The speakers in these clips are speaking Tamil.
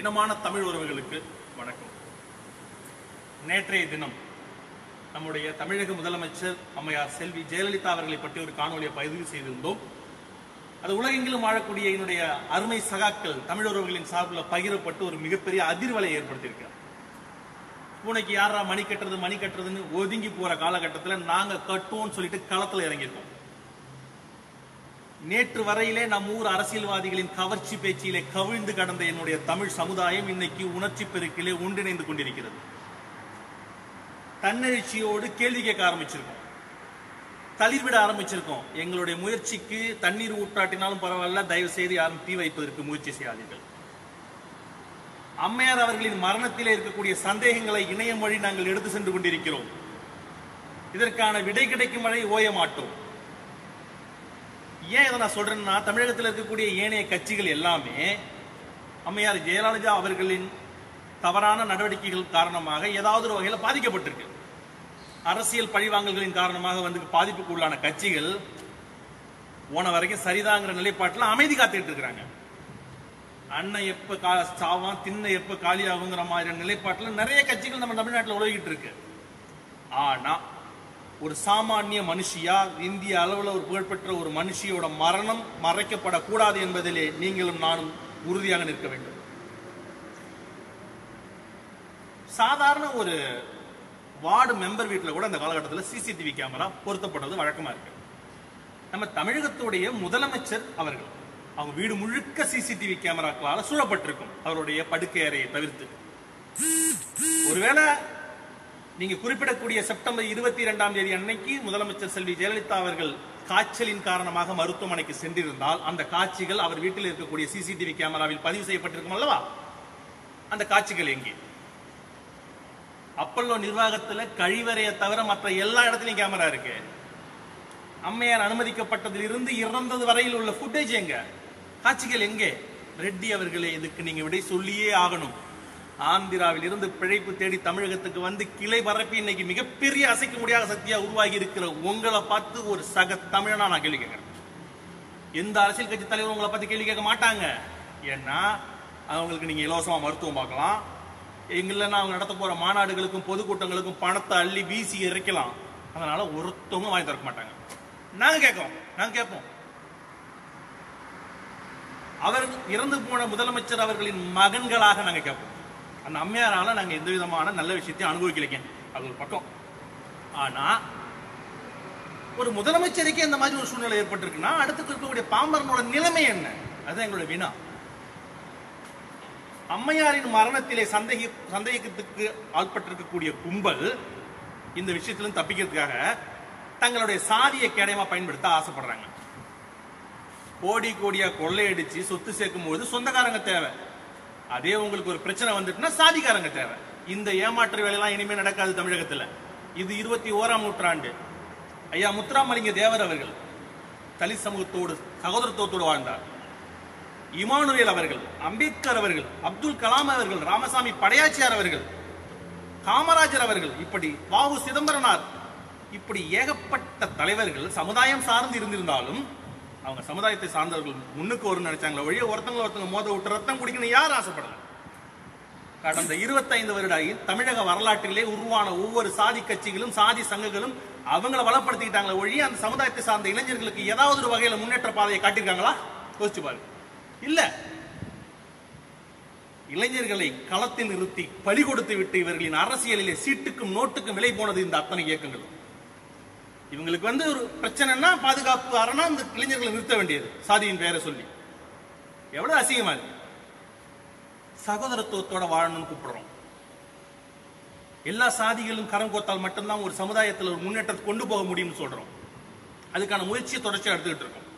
இனமான தமிழ் உறவுகளுக்கு வணக்கம். நேற்றைய தினம் நம்முடைய தமிழக முதலமைச்சர் அம்மையார் செல்வி ஜெயலலிதா அவர்களை பற்றி ஒரு காணொலியை பதிவு செய்திருந்தோம். அது உலகெங்கிலும் வாழக்கூடிய என்னுடைய அருமை சகாக்கள் தமிழ் உறவுகளின் சார்பில் பகிரப்பட்டு ஒரு மிகப்பெரிய அதிர்வலை ஏற்படுத்தியிருக்கிறார். பூனைக்கு யாரா மணி கட்டுறது மணி கட்டுறதுன்னு ஒதுங்கி போற காலகட்டத்தில் நாங்கள் கட்டுவோம்னு சொல்லிட்டு களத்தில் இறங்கியிருக்கோம். நேற்று வரையிலே நம் ஊர் அரசியல்வாதிகளின் கவர்ச்சி பேச்சிலே கவிழ்ந்து கடந்த என்னுடைய தமிழ் சமுதாயம் இன்னைக்கு உணர்ச்சி பெருக்கிலே ஒன்றிணைந்து கொண்டிருக்கிறது. தன்னெழுச்சியோடு கேள்வி கேட்க ஆரம்பிச்சிருக்கோம். தளிர்விட ஆரம்பிச்சிருக்கோம். எங்களுடைய முயற்சிக்கு தண்ணீர் ஊற்றாட்டினாலும் பரவாயில்ல தயவு செய்து யாரும் தீ வைப்பதற்கு முயற்சி செய்யாதீர்கள். அம்மையார் அவர்களின் மரணத்திலே இருக்கக்கூடிய சந்தேகங்களை இணையம் வழி நாங்கள் எடுத்து சென்று கொண்டிருக்கிறோம். இதற்கான விடை கிடைக்கும் வரை ஓய மாட்டோம். ஏன் இதை நான் சொல்றேன்னா தமிழகத்தில் இருக்கக்கூடிய ஏனைய கட்சிகள் எல்லாமே அம்மையார் ஜெயலலிதா அவர்களின் தவறான நடவடிக்கைகள் காரணமாக ஏதாவது ஒரு வகையில் பாதிக்கப்பட்டிருக்கு. அரசியல் பழிவாங்கல்களின் காரணமாக வந்து பாதிப்புக்கு உள்ளான கட்சிகள் போன வரைக்கும் சரிதாங்கிற நிலைப்பாட்டில் அமைதி காத்துக்கிட்டு இருக்கிறாங்க. அண்ணன் எப்ப கா சாவான் தின்ன எப்ப காலியாகுங்கிற மாதிரியான நிலைப்பாட்டில் நிறைய கட்சிகள் நம்ம தமிழ்நாட்டில் உலகிட்டு இருக்கு. ஆனா ஒரு சாமானிய மனுஷியா? இந்திய அளவில் ஒரு புகழ்பெற்ற ஒரு மனுஷியோட மரணம் மறைக்கப்படக்கூடாது என்பதிலே நீங்களும் நானும் உறுதியாக நிற்க வேண்டும். சாதாரண ஒரு வார்டு மெம்பர் வீட்டில் கூட அந்த காலகட்டத்தில் சிசிடிவி கேமரா பொருத்தப்படுறது வழக்கமா இருக்கு. நம்ம தமிழகத்துடைய முதலமைச்சர் அவர்கள் அவங்க வீடு முழுக்க சிசிடிவி கேமராக்களால் சூழப்பட்டிருக்கும். அவருடைய படுக்கை அறையை தவிர்த்து. ஒருவேளை நீங்க குறிப்பிடக்கூடிய செப்டம்பர் இருபத்தி இரண்டாம் தேதி அன்னைக்கு முதலமைச்சர் செல்வி ஜெயலலிதா அவர்கள் காய்ச்சலின் காரணமாக மருத்துவமனைக்கு சென்றிருந்தால் அந்த காட்சிகள் அவர் வீட்டில் இருக்கக்கூடிய சிசிடிவி கேமராவில் பதிவு செய்யப்பட்டிருக்கும் அல்லவா? அந்த காட்சிகள் எங்கே? அப்பல்லோ நிர்வாகத்துல கழிவறையை தவிர மற்ற எல்லா இடத்துலயும் கேமரா இருக்கு. அம்மையார் அனுமதிக்கப்பட்டதில் இருந்து இறந்தது வரையில் உள்ள ஃபுட்டேஜ் எங்க? காட்சிகள் எங்கே? ரெட்டி அவர்களே இதுக்கு நீங்க விடை சொல்லியே ஆகணும். ஆந்திராவில் இருந்து பிழைப்பு தேடி தமிழகத்துக்கு வந்து கிளை பரப்பி இன்னைக்கு மிகப்பெரிய அசைக்க முடியாத சக்தியா உருவாகி இருக்கிற உங்களை பார்த்து ஒரு சக தமிழனா நான் கேள்வி கேட்கிறேன். எந்த அரசியல் கட்சி தலைவர் உங்களை பார்த்து கேள்வி கேட்க மாட்டாங்க? ஏன்னா அவங்களுக்கு நீங்க இலவசமா மருத்துவம் பார்க்கலாம். எங்கெல்லாம் அவங்க நடத்த போற மாநாடுகளுக்கும் பொதுக்கூட்டங்களுக்கும் பணத்தை அள்ளி வீசி இறைக்கலாம் அதனால ஒருத்தவங்க வாங்கி திறக்க மாட்டாங்க. நாங்க கேட்கோம் நாங்க கேட்போம். அவர் இறந்து போன முதலமைச்சர் அவர்களின் மகன்களாக நாங்க கேட்போம். அந்த அம்மையாரால நாங்க எந்த விதமான நல்ல விஷயத்தையும் அனுபவிக்கலைங்க. அது ஒரு பக்கம். ஆனா ஒரு முதலமைச்சருக்கே இந்த மாதிரி ஒரு சூழ்நிலை ஏற்பட்டிருக்குன்னா அடுத்து இருக்கக்கூடிய பாம்பரனோட நிலைமை என்ன? அதுதான் எங்களோட வினா. அம்மையாரின் மரணத்திலே சந்தேகி சந்தேகத்துக்கு ஆள்பட்டிருக்கக்கூடிய கும்பல் இந்த விஷயத்திலும் தப்பிக்கிறதுக்காக தங்களுடைய சாதியை கேடயமா பயன்படுத்த ஆசைப்படுறாங்க. கோடி கோடியா கொள்ளையடிச்சு சொத்து சேர்க்கும் போது சொந்தக்காரங்க தேவை. அதே உங்களுக்கு ஒரு பிரச்சனை வந்துட்டுனா சாதிக்காரங்க தேவை. இந்த ஏமாற்று வேலையெல்லாம் இனிமே நடக்காது தமிழகத்தில். இது இருபத்தி ஓராம் நூற்றாண்டு. ஐயா முத்துராமலிங்க தேவர் அவர்கள் தலித் சமூகத்தோடு சகோதரத்துவத்தோடு வாழ்ந்தார். இமானுவேல் அவர்கள் அம்பேத்கர் அவர்கள் அப்துல் கலாம் அவர்கள் ராமசாமி படையாச்சியார் அவர்கள் காமராஜர் அவர்கள் இப்படி வாவு சிதம்பரனார் இப்படி ஏகப்பட்ட தலைவர்கள் சமுதாயம் சார்ந்து இருந்திருந்தாலும் அவங்க சமுதாயத்தை சார்ந்தவர்கள் முன்னுக்கு வரும்னு நினைச்சாங்களே ஒழிய ஒருத்தவங்க ஒருத்தவங்க மோத விட்டு ரத்தம் குடிக்கணும் யார் ஆசைப்படல. கடந்த இருபத்தைந்து வருட தமிழக வரலாற்றிலே உருவான ஒவ்வொரு சாதி கட்சிகளும் சாதி சங்கங்களும் அவங்கள வளப்படுத்திக்கிட்டாங்களே ஒழிய அந்த சமுதாயத்தை சார்ந்த இளைஞர்களுக்கு ஏதாவது ஒரு வகையில முன்னேற்ற பாதையை காட்டியிருக்காங்களா? யோசிச்சு பாருங்க. இல்ல. இளைஞர்களை களத்தில் நிறுத்தி பலி கொடுத்து விட்டு இவர்களின் அரசியலிலே சீட்டுக்கும் நோட்டுக்கும் விலை போனது இந்த அத்தனை இயக்கங்களும் இவங்களுக்கு வந்து ஒரு பிரச்சனைனா பாதுகாப்பு அரணா இந்த இளைஞர்களை நிறுத்த வேண்டியது. சாதியின் பெயரை சொல்லி. எவ்வளவு அசிங்கமா இருக்கு சகோதரத்துவத்தோட வாழணும்னு கூப்பிடுறோம். எல்லா சாதிகளும் கரம் கோத்தால் மட்டும்தான் ஒரு சமுதாயத்தில் ஒரு முன்னேற்றத்தை கொண்டு போக முடியும்னு சொல்றோம். அதுக்கான முயற்சியை தொடர்ச்சியாக எடுத்துக்கிட்டு இருக்கோம்.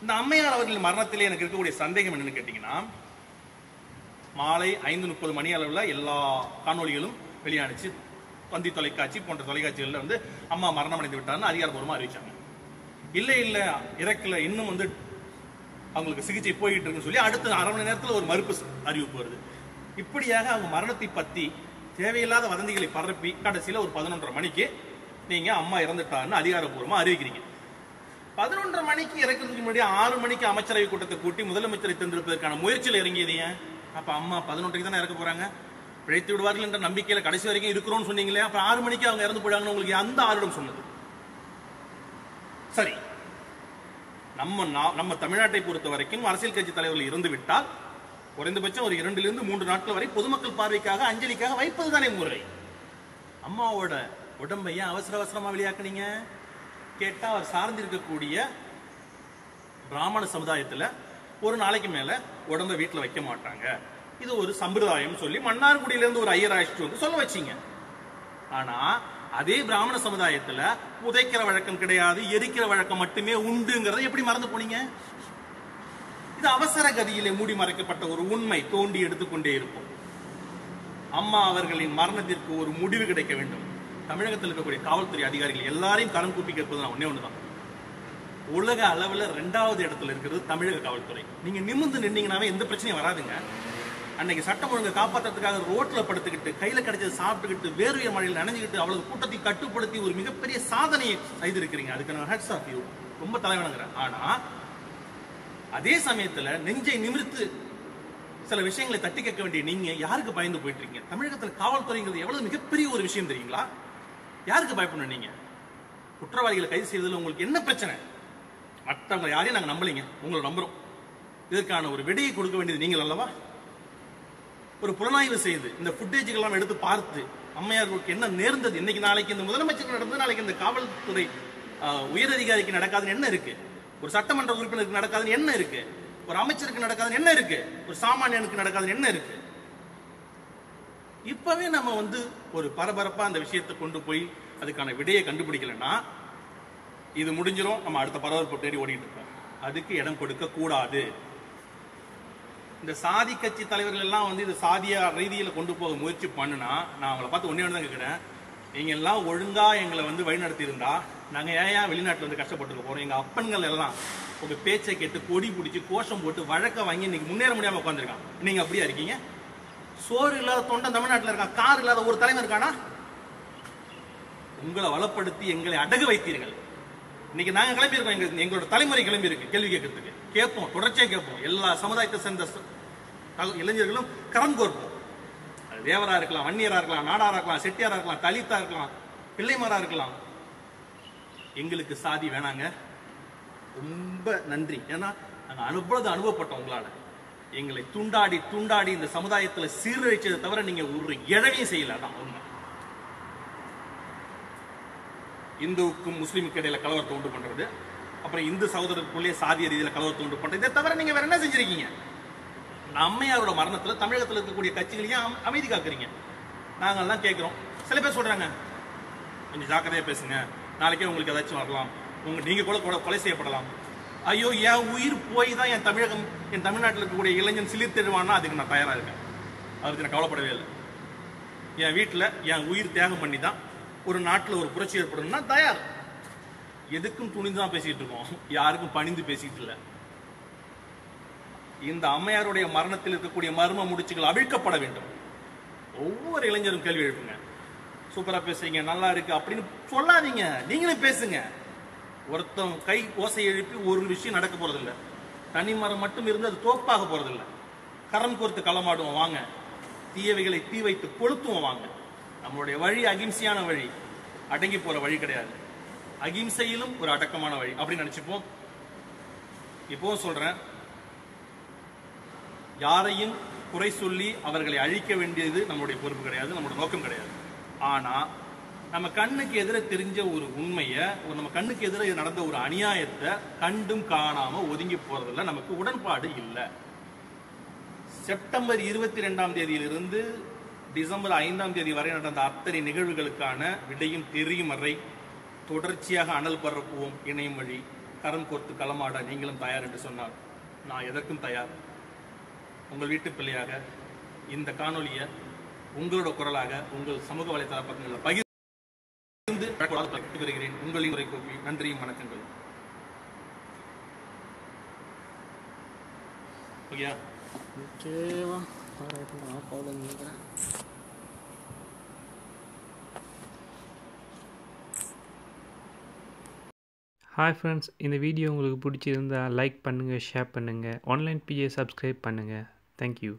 இந்த அம்மையார் அவர்களின் மரணத்திலே எனக்கு இருக்கக்கூடிய சந்தேகம் என்னன்னு கேட்டீங்கன்னா மாலை ஐந்து முப்பது மணி அளவில் எல்லா காணொலிகளும் வெளியானுச்சு. வந்தி தொலைக்காட்சி போன்ற தொலைக்காட்சிகளில் வந்து அம்மா மரணம் அடைந்து விட்டார்னு அதிகாரப்பூர்வமாக அறிவிச்சாங்க. இல்லை இல்லை இறக்கல இன்னும் வந்து அவங்களுக்கு சிகிச்சை போயிட்டு இருக்குன்னு சொல்லி அடுத்த அரை மணி நேரத்தில் ஒரு மறுப்பு அறிவிப்பு வருது. இப்படியாக அவங்க மரணத்தை பற்றி தேவையில்லாத வதந்திகளை பரப்பி கடைசியில் ஒரு பதினொன்றரை மணிக்கு நீங்கள் அம்மா இறந்துட்டான்னு அதிகாரப்பூர்வமாக அறிவிக்கிறீங்க. பதினொன்றரை மணிக்கு இறக்கிறதுக்கு முன்னாடி ஆறு மணிக்கு அமைச்சரவை கூட்டத்தை கூட்டி முதலமைச்சரை தேர்ந்தெடுப்பதற்கான முயற்சியில் இறங்கியது ஏன்? அப்போ அம்மா பதினொன்றைக்கு தானே இறக்க போகிறாங்க பிழைத்து விடுவார்கள் என்ற நம்பிக்கையில் கடைசி வரைக்கும் இருக்கிறோம்னு சொன்னீங்களே அப்புறம் ஆறு மணிக்கு அவங்க இறந்து போயிடாங்கன்னு உங்களுக்கு அந்த ஆறுடம் சொன்னது சரி. நம்ம நா- நம்ம தமிழ்நாட்டை பொறுத்த வரைக்கும் அரசியல் கட்சி தலைவர்கள் இறந்து விட்டால் குறைந்தபட்சம் ஒரு இரண்டிலிருந்து மூன்று நாட்கள் வரை பொதுமக்கள் பார்வைக்காக அஞ்சலிக்காக வைப்பது தானே முறை. அம்மாவோட உடம்பை ஏன் அவசர அவசரமா வெளியாக்குனீங்க? கேட்டால் அவர் சார்ந்து இருக்கக்கூடிய பிராமண சமுதாயத்தில் ஒரு நாளைக்கு மேலே உடம்பை வீட்டில் வைக்க மாட்டாங்க. இது ஒரு சம்பிரதாயம் சொல்லி மன்னார்குடியில இருந்து ஒரு ஐயர் அழைச்சிட்டு வந்து சொல்ல வச்சீங்க. ஆனா அதே பிராமண சமுதாயத்துல புதைக்கிற வழக்கம் கிடையாது எரிக்கிற வழக்கம் மட்டுமே உண்டுங்கிறத எப்படி மறந்து போனீங்க? இது அவசர கதியிலே மூடி மறைக்கப்பட்ட ஒரு உண்மை தோண்டி எடுத்துக்கொண்டே இருக்கும். அம்மா அவர்களின் மரணத்திற்கு ஒரு முடிவு கிடைக்க வேண்டும். தமிழகத்தில் இருக்கக்கூடிய காவல்துறை அதிகாரிகள் எல்லாரையும் கரம் கூப்பி கேட்பது நான் ஒன்னே ஒண்ணுதான். உலக அளவில் ரெண்டாவது இடத்துல இருக்கிறது தமிழக காவல்துறை. நீங்க நிமிர்ந்து நின்னீங்கன்னாவே எந்த பிரச்சனையும் வராதுங்க. அன்னைக்கு சட்டம் ஒழுங்கை காப்பாற்றுறதுக்காக ரோட்டில் படுத்துக்கிட்டு கையில் கிடைச்சது சாப்பிட்டுக்கிட்டு வேர்வை மழையில் நனைஞ்சுக்கிட்டு அவ்வளவு கூட்டத்தை கட்டுப்படுத்தி ஒரு மிகப்பெரிய சாதனையை செய்திருக்கிறீங்க. அதுக்கு நான் ஹெட்ஸ் ஆஃப் யூ ரொம்ப தலைவணங்கிறேன். ஆனால் அதே சமயத்தில் நெஞ்சை நிமிர்த்து சில விஷயங்களை தட்டி கேட்க வேண்டிய நீங்க யாருக்கு பயந்து போயிட்டு இருக்கீங்க தமிழகத்தில் காவல்துறைங்கிறது எவ்வளவு மிகப்பெரிய ஒரு விஷயம் தெரியுங்களா? யாருக்கு பயப்படணும் நீங்க? குற்றவாளிகளை கைது செய்வதில் உங்களுக்கு என்ன பிரச்சனை? மற்றவங்க யாரையும் நாங்கள் நம்பலைங்க. உங்களை நம்புறோம். இதற்கான ஒரு விடையை கொடுக்க வேண்டியது நீங்கள் அல்லவா? ஒரு புலனாய்வு செய்து இந்த ஃபுட்டேஜுகள் எல்லாம் எடுத்து பார்த்து அம்மையாருக்கு என்ன நேர்ந்தது? இன்னைக்கு நாளைக்கு இந்த முதலமைச்சருக்கு நடந்தது நாளைக்கு இந்த காவல்துறை உயர் அதிகாரிக்கு நடக்காதுன்னு என்ன இருக்கு? ஒரு சட்டமன்ற உறுப்பினருக்கு நடக்காதுன்னு என்ன இருக்கு? ஒரு அமைச்சருக்கு நடக்காதுன்னு என்ன இருக்கு? ஒரு சாமானியனுக்கு நடக்காதுன்னு என்ன இருக்கு? இப்பவே நம்ம வந்து ஒரு பரபரப்பா அந்த விஷயத்தை கொண்டு போய் அதுக்கான விடையை கண்டுபிடிக்கலன்னா இது முடிஞ்சிடும் நம்ம அடுத்த பரபரப்பு தேடி ஓடிட்டு இருக்கோம் அதுக்கு இடம் கொடுக்க கூடாது இந்த சாதி கட்சி தலைவர்கள் எல்லாம் வந்து இது சாதிய ரீதியில் கொண்டு போக முயற்சி பண்ணுனா நான் அவங்கள பார்த்து ஒன்றே ஒன்று தான் கேட்குறேன் நீங்கள் எல்லாம் ஒழுங்காக எங்களை வந்து வழிநடத்தி நாங்கள் ஏன் ஏன் வந்து கஷ்டப்பட்டுக்க போகிறோம் எங்கள் அப்பன்கள் எல்லாம் உங்கள் பேச்சை கேட்டு கொடி பிடிச்சி கோஷம் போட்டு வழக்க வாங்கி இன்றைக்கி முன்னேற முடியாமல் உட்காந்துருக்கான் நீங்கள் அப்படியா இருக்கீங்க? சோறு இல்லாத தொண்டன் தமிழ்நாட்டில் இருக்கான் கார் இல்லாத ஒரு தலைவர் இருக்கானா? உங்களை வளப்படுத்தி எங்களை அடகு வைத்தீர்கள். இன்னைக்கு நாங்கள் கிளம்பி இருக்கோம் எங்க எங்களோட தலைமுறை கிளம்பியிருக்கு கேள்வி கேட்கறதுக்கு. கேட்போம் தொடர்ச்சியாக கேட்போம். எல்லா சமுதாயத்தை சேர்ந்த இளைஞர்களும் கரம் கோர்ப்போம். அது தேவரா இருக்கலாம் வன்னியரா இருக்கலாம் நாடாரா இருக்கலாம் செட்டியாரா இருக்கலாம் தலித்தா இருக்கலாம் பிள்ளைமாரா இருக்கலாம். எங்களுக்கு சாதி வேணாங்க. ரொம்ப நன்றி. ஏன்னா நாங்கள் அனுபவத்தை அனுபவப்பட்டோம் உங்களால். எங்களை துண்டாடி துண்டாடி இந்த சமுதாயத்தில் சீரழிச்சதை தவிர நீங்கள் ஒரு இழவையும் செய்யல. தான் உண்மை. இந்துவுக்கும் முஸ்லீமுக்கு இடையில கலவரத்தை உண்டு பண்றது. அப்புறம் இந்து சகோதரருக்குள்ளே சாதிய ரீதியில் கலவரத்தை உண்டு பண்ணுறது இதை தவிர நீங்கள் வேற என்ன செஞ்சிருக்கீங்க? அம்மையாரோட மரணத்தில் தமிழகத்தில் இருக்கக்கூடிய கட்சிகளையும் அம- அமைதி காக்குறீங்க. நாங்கள்லாம் கேட்குறோம் சில பேர் சொல்கிறாங்க கொஞ்சம் ஜாக்கிரதையாக பேசுங்க. நாளைக்கே உங்களுக்கு ஏதாச்சும் வரலாம். உங்கள் நீங்கள் கூட கொலை- கொலை செய்யப்படலாம். ஐயோ என் உயிர் போய் தான் என் தமிழகம் என் தமிழ்நாட்டில் இருக்கக்கூடிய இளைஞன் சிலிர்த்திடுவான்னா அதுக்கு நான் தயாராக இருக்கேன். அதுக்கு நான் கவலைப்படவே இல்லை. என் வீட்டில் என் உயிர் தியாகம் பண்ணி தான் ஒரு நாட்டில் ஒரு புரட்சி ஏற்படணும்னா தயார். எதுக்கும் துணிந்து தான் பேசிட்டு இருக்கோம். யாருக்கும் பணிந்து பேசிக்கிட்டு இல்லை. இந்த அம்மையாருடைய மரணத்தில் இருக்கக்கூடிய மர்ம முடிச்சுகள் அவிழ்க்கப்பட வேண்டும். ஒவ்வொரு இளைஞரும் கேள்வி எழுப்புங்க. சூப்பராக பேசுறீங்க நல்லா இருக்கு அப்படின்னு சொல்லாதீங்க. நீங்களும் பேசுங்க. ஒருத்தன் கை ஓசை எழுப்பி ஒரு விஷயம் நடக்க போறதில்ல. தனி மரம் மட்டும் இருந்து அது தோப்பாக போறதில்ல. கரம் கோர்த்து களமாடுவோம் வாங்க. தீயவைகளை தீ வைத்து கொளுத்துவோம் வாங்க. நம்மளுடைய வழி அகிம்சையான வழி. அடங்கி போற வழி கிடையாது. அகிம்சையிலும் ஒரு அடக்கமான வழி. அப்படின்னு நினைச்சுப்போம். இப்போவும் சொல்றேன். யாரையும் குறை சொல்லி அவர்களை அழிக்க வேண்டியது நம்மளுடைய பொறுப்பு கிடையாது நம்மளோட நோக்கம் கிடையாது. ஆனா நம்ம கண்ணுக்கு எதிர தெரிஞ்ச ஒரு உண்மையை ஒரு நம்ம கண்ணுக்கு எதிர நடந்த ஒரு அநியாயத்தை கண்டும் காணாம ஒதுங்கி போறதுல நமக்கு உடன்பாடு இல்லை. செப்டம்பர் இருபத்தி ரெண்டாம் தேதியிலிருந்து டிசம்பர் ஐந்தாம் தேதி வரை நடந்த அத்தனை நிகழ்வுகளுக்கான விடையும் தெரியும் வரை தொடர்ச்சியாக அனல் பரப்புவோம் இணையம் வழி. கரம் கோர்த்து களமாட நீங்களும் தயார் என்று சொன்னார் நான் எதற்கும் தயார். உங்கள் வீட்டு பிள்ளையாக இந்த காணொலியை உங்களோட குரலாக உங்கள் சமூக வலைதள பக்கங்களில் பகிர்ந்து பகிர்ந்து வருகிறேன் உங்களின் உரை கோப்பி நன்றியும் வணக்கங்கள் ஓகேயா? ஹாய் ஃப்ரெண்ட்ஸ் இந்த வீடியோ உங்களுக்கு பிடிச்சிருந்தா லைக் பண்ணுங்கள் ஷேர் பண்ணுங்கள் ஆன்லைன் பிஏ சப்ஸ்கிரைப் பண்ணுங்கள் தேங்க்யூ